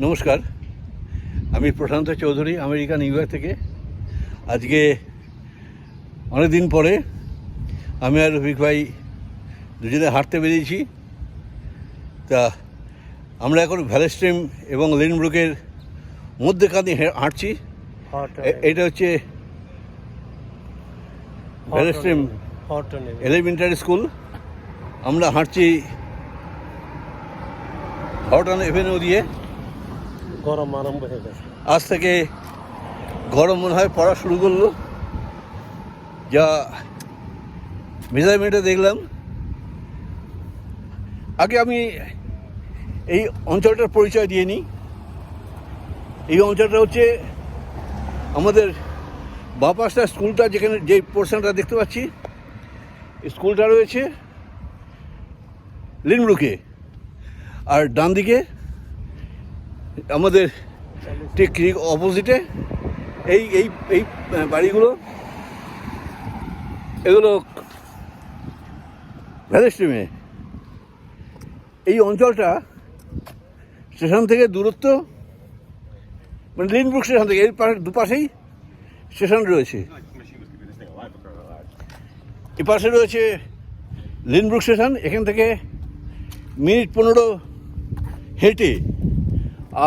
নমস্কার। আমি Prashant Chowdhury America New York থেকে। আজকে অনেক দিন পরে আমি আর রফিক ভাই দুজনে হাঁটতে বেরিয়েছি। তা আমরা এখন ভ্যালেস্ট্রিম এবং লিনব্রুকের মধ্যেখানে হে- হাঁটছি। এটা হচ্ছে ভ্যালেস্ট্রিম এলিমেন্টারি স্কুল। আমরা হাঁটছি হটন এভিনিউ দিয়ে। গরম আরম্ভ হয়ে গেছে। আজ থেকে গরম মনে হয় পড়া শুরু করল। যা মেজারমেন্টে দেখলাম। আগে আমি এই অঞ্চলটার পরিচয় দিয়ে নিই। এই অঞ্চলটা হচ্ছে আমাদের বাপাসটা স্কুলটা যেখানে যে পোর্শনটা দেখতে পাচ্ছি স্কুলটা রয়েছে লিনব্রুকে। আর ডান দিকে আমাদের ঠিক অপোজিটে এই এই এই বাড়িগুলো। এগুলো ভ্যালি স্ট্রিমে এই অঞ্চলটা স্টেশন থেকে দূরত্ব মানে লিনব্রুক স্টেশন থেকে এর পাশে, দুপাশেই স্টেশন রয়েছে। এ পাশে রয়েছে লিনব্রুক স্টেশন, এখান থেকে মিনিট পনেরো হেঁটে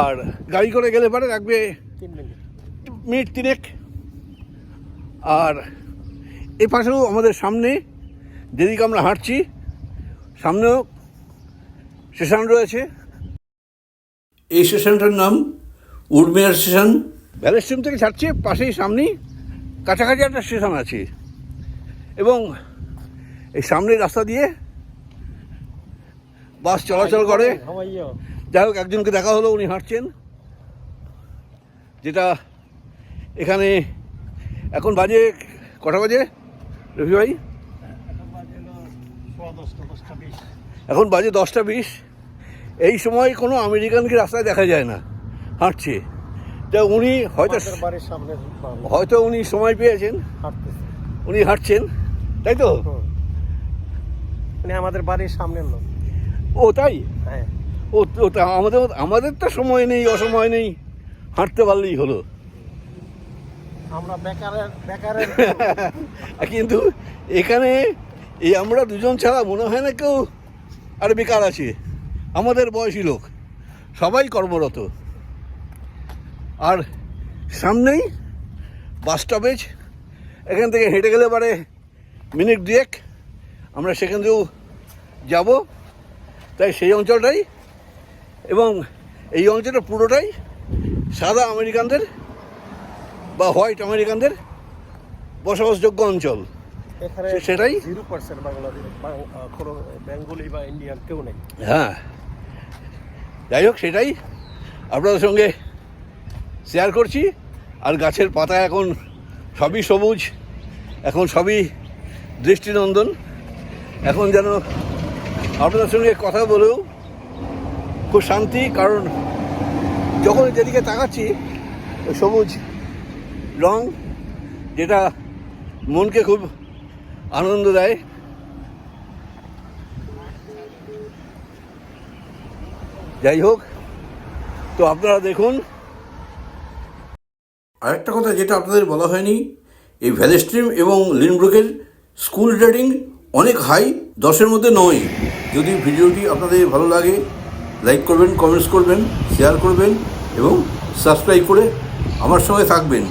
আর গাড়ি করে গেলে পরে লাগবে মিনিট তিনেক। আর এ পাশেও আমাদের সামনে, যেদিকে আমরা হাঁটছি, সামনেও স্টেশন রয়েছে। এই স্টেশনটার নাম উডমেয়ার স্টেশন। ভ্যালি স্টেশন থেকে ছাড়ছে, পাশেই সামনেই কাছাকাছি একটা স্টেশন আছে। এবং এই সামনের রাস্তা দিয়ে বাস চলাচল করে। যাই হোক একজনকে দেখা হলো উনি হাঁটছেন। যেটা এখানে এখন বাজে কটা বাজে রফি ভাই? এখন বাজে দশটা বিশ। এই সময় কোনো আমেরিকানকে রাস্তায় দেখা যায় না হাঁটছে। তা উনি হয়তো আমাদের বাড়ির সামনে হয়তো উনি সময় পেয়েছেন। উনি হাঁটছেন তাই তো? আমাদের বাড়ির সামনের লোক। ও তাই? হ্যাঁ। ও ও তা আমাদের আমাদের তো সময় নেই অসময় নেই। হাঁটতে পারলেই হলো। আমরা বেকারের বেকারের কিন্তু এখানে এই আমরা দুজন ছাড়া মনে হয় না কেউ আর বেকার আছে। আমাদের বয়সী লোক। সবাই কর্মরত। আর সামনেই বাস স্টপেজ। এখান থেকে হেঁটে গেলে পারে মিনিট দুয়েক। আমরা সেখান থেকেও যাব। তাই সেই অঞ্চলটাই এবং এই অঞ্চলটা পুরোটাই সাদা আমেরিকানদের বা হোয়াইট আমেরিকানদের বসবাসযোগ্য অঞ্চল। সেটাই? জিরো পার্সেন্ট বাংলাদেশ কোনো বেঙ্গলি বা ইন্ডিয়ান কেউ নেই। হ্যাঁ। যাই হোক সেটাই আপনাদের সঙ্গে শেয়ার করছি। আর গাছের পাতা এখন সবই সবুজ এখন সবই দৃষ্টিনন্দন। এখন যেন আপনাদের সঙ্গে কথা বলেও খুব শান্তি, কারণ যখন যেদিকে তাকাচ্ছি সবুজ রং, যেটা মনকে খুব আনন্দ দেয়। যাই হোক, তো আপনারা দেখুন। আরেকটা কথা যেটা আপনাদের বলা হয়নি, এই ভ্যালি স্ট্রিম এবং লিনব্রুকের স্কুল রেটিং অনেক হাই, দশের মধ্যে নয়। যদি ভিডিওটি আপনাদের ভালো লাগে লাইক করবেন কমেন্টস করবেন শেয়ার করবেন এবং সাবস্ক্রাইব করে আমার সঙ্গে থাকবেন।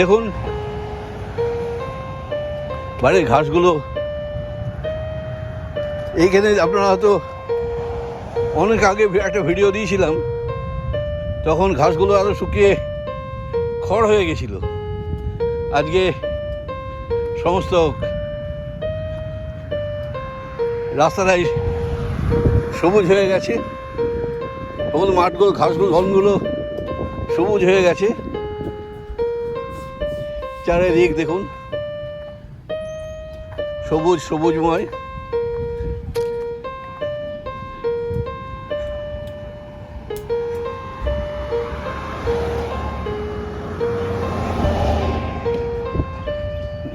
দেখুন, বাড়ির ঘাসগুলো, এইখানে আপনারা হয়তো অনেক আগে একটা ভিডিও দিয়েছিলাম, তখন ঘাসগুলো আরও শুকিয়ে খড় হয়ে গেছিল। আজকে সমস্ত রাস্তাটাই সবুজ হয়ে গেছে। সমস্ত মাঠগুলো ঘাসগুলো, ধনগুলো সবুজ হয়ে গেছে। চারিদিক দেখুন। সবুজ, সবুজময়।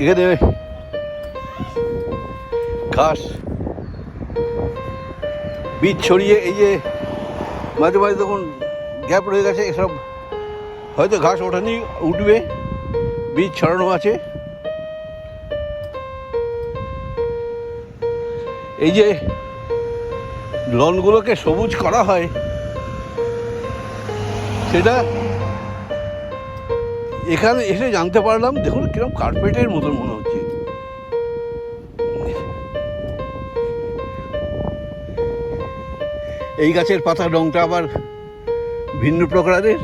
এখানে ঘাস। বীজ ছড়িয়ে এই যে মাঝে মাঝে তখন গ্যাপ রয়ে গেছে, এসব হয়তো ঘাস ওঠানি, উঠবে। বীজ ছড়ানো আছে। এই যে লনগুলোকে সবুজ করা হয়, সেটা এখানে এসে জানতে পারলাম, দেখুন কীরকম কার্পেটের মতন মনে হচ্ছে। এই গাছের পাতার রংটা আবার ভিন্ন প্রকারের।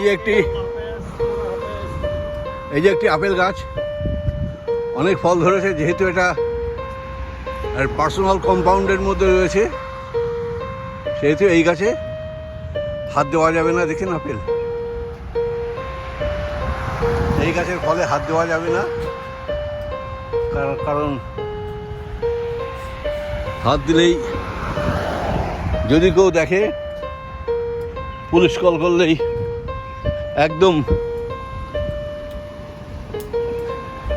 এই যে একটি, এই যে একটি আপেল গাছ। অনেক ফল ধরেছে, যেহেতু এটা পার্সোনাল কম্পাউন্ডের মধ্যে রয়েছে, সেহেতু এই গাছে হাত দেওয়া যাবে না, দেখেন আপেল। এই গাছের ফলে হাত দেওয়া যাবে না কার- কারণ হাত দিলেই, যদি কেউ দেখে, পুলিশ কল করলেই একদম।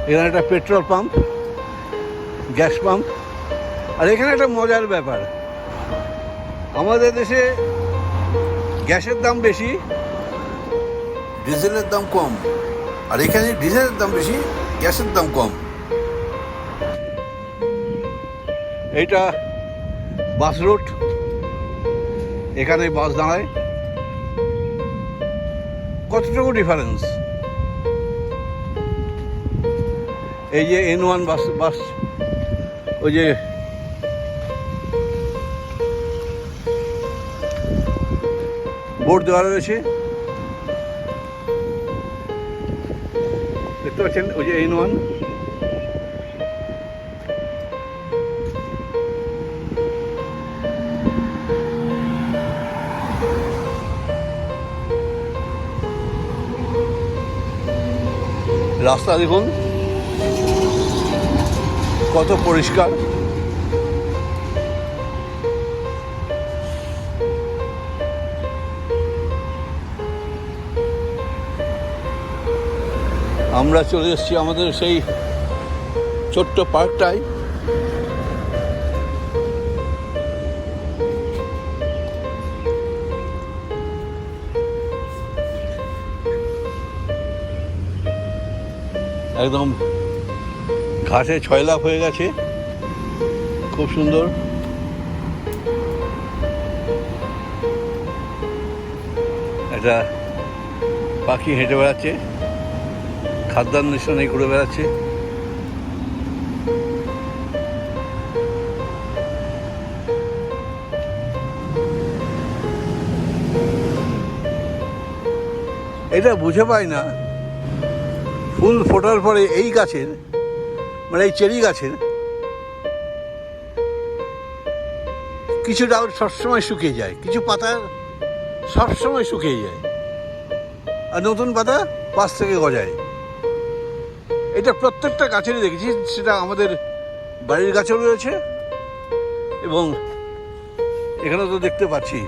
এখানে একটা পেট্রোল পাম্প, গ্যাস পাম্প, আর এখানে একটা মজার ব্যাপার। আমাদের দেশে গ্যাসের দাম বেশি, ডিজেলের দাম কম, আর এখানে ডিজেলের দাম বেশি, গ্যাসের দাম কম। এইটা বাস রুট এখানে বাস দাঁড়ায়। কতটুকু ডিফারেন্স এই যে এন ওয়ান বাস বাস ওই যে বোর্ড দেওয়া রয়েছে। দেখতে পাচ্ছেন, ওই যে এন ওয়ান রাস্তা দেখুন। কত পরিষ্কার। আমরা চলে এসেছি আমাদের সেই ছোট্ট পার্কটায়। একদম ঘাসে ছয় লাখ হয়ে গেছে। খুব সুন্দর। একটা পাখি হেঁটে বেড়াচ্ছে। খাদ্যান্বেষণে ঘুরে বেড়াচ্ছে। এটা বুঝে পাই না। ফুল ফোটার পরে এই গাছের মানে এই চেরি গাছের কিছু ডাল সবসময় শুকিয়ে যায়, কিছু পাতা সবসময় শুকিয়ে যায়। আর নতুন পাতা পাশ থেকে গজায়। এটা প্রত্যেকটা গাছেরই দেখেছি, সেটা আমাদের বাড়ির গাছেও রয়েছে এবং এখানে তো দেখতে পাচ্ছি।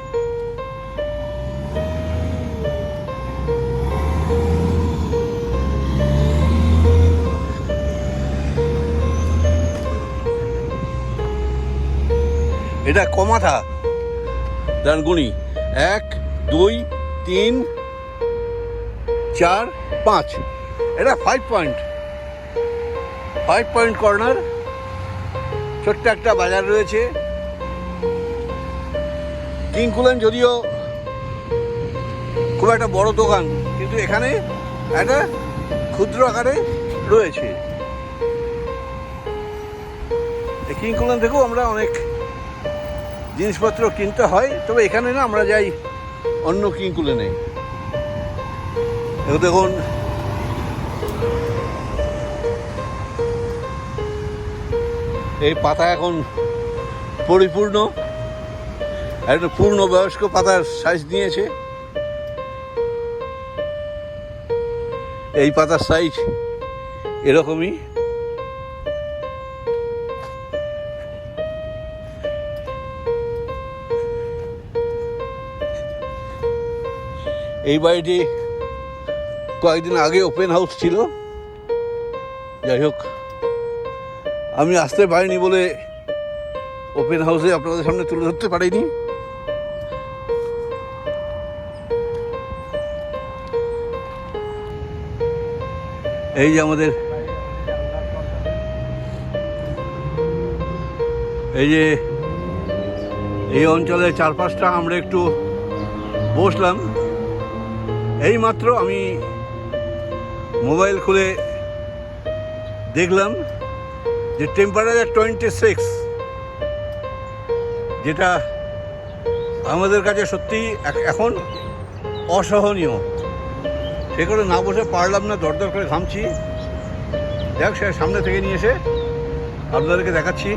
এটা কমাথা। দাঁড়ান গুনি। এক দুই তিন চার পাঁচ। এটা five point five point corner ছোট্ট একটা বাজার রয়েছে। কিংকুলেন যদিও খুব একটা বড় দোকান কিন্তু এখানে একটা ক্ষুদ্র আকারে রয়েছে। কিংকুলেন থেকেও আমরা অনেক জিনিসপত্র কিনতে হয়, তবে এখানে না আমরা যাই, অন্য কিংকুলেনে নেই। দেখুন, এই পাতা এখন পরিপূর্ণ একটা পূর্ণ বয়স্ক পাতার সাইজ নিয়েছে। এই পাতার সাইজ এরকমই। এই বাড়িটি কয়েকদিন আগে ওপেন হাউস ছিল। যাই হোক, আমি আসতে পারিনি বলে ওপেন হাউসে আপনাদের সামনে তুলে ধরতে পারিনি। এই যে আমাদের, এই যে এই অঞ্চলের চারপাশটা আমরা একটু বসলাম। এই মাত্র আমি মোবাইল খুলে দেখলাম যে টেম্পারেচার টোয়েন্টি সিক্স যেটা আমাদের কাছে সত্যি এখন অসহনীয়। সে করে না বসে পারলাম না, দরদর করে ঘামছি। দেখ সে সামনে থেকে নিয়ে এসে আপনাদেরকে দেখাচ্ছি।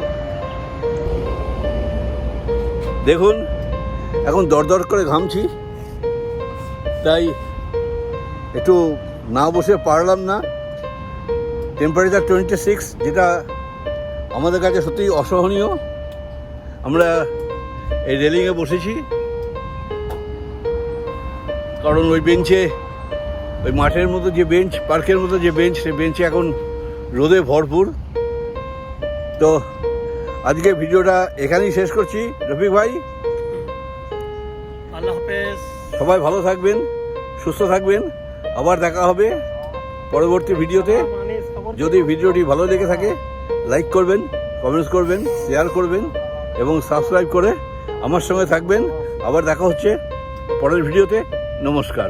দেখুন, এখন দরদর করে ঘামছি। তাই একটু না বসে পারলাম না। টেম্পারেচার টোয়েন্টি সিক্স যেটা আমাদের কাছে সত্যিই অসহনীয়। আমরা এই রেলিংয়ে বসেছি। কারণ ওই বেঞ্চে ওই মাঠের মতো যে বেঞ্চ পার্কের মতো যে বেঞ্চ সেই বেঞ্চে এখন রোদে ভরপুর। তো আজকে ভিডিওটা এখানেই শেষ করছি। রফিক ভাই আল্লাহ হাফেজ। সবাই ভালো থাকবেন সুস্থ থাকবেন। আবার দেখা হবে পরবর্তী ভিডিওতে। যদি ভিডিওটি ভালো লেগে থাকে লাইক করবেন কমেন্টস করবেন শেয়ার করবেন এবং সাবস্ক্রাইব করে আমার সঙ্গে থাকবেন। আবার দেখা হচ্ছে পরের ভিডিওতে। নমস্কার।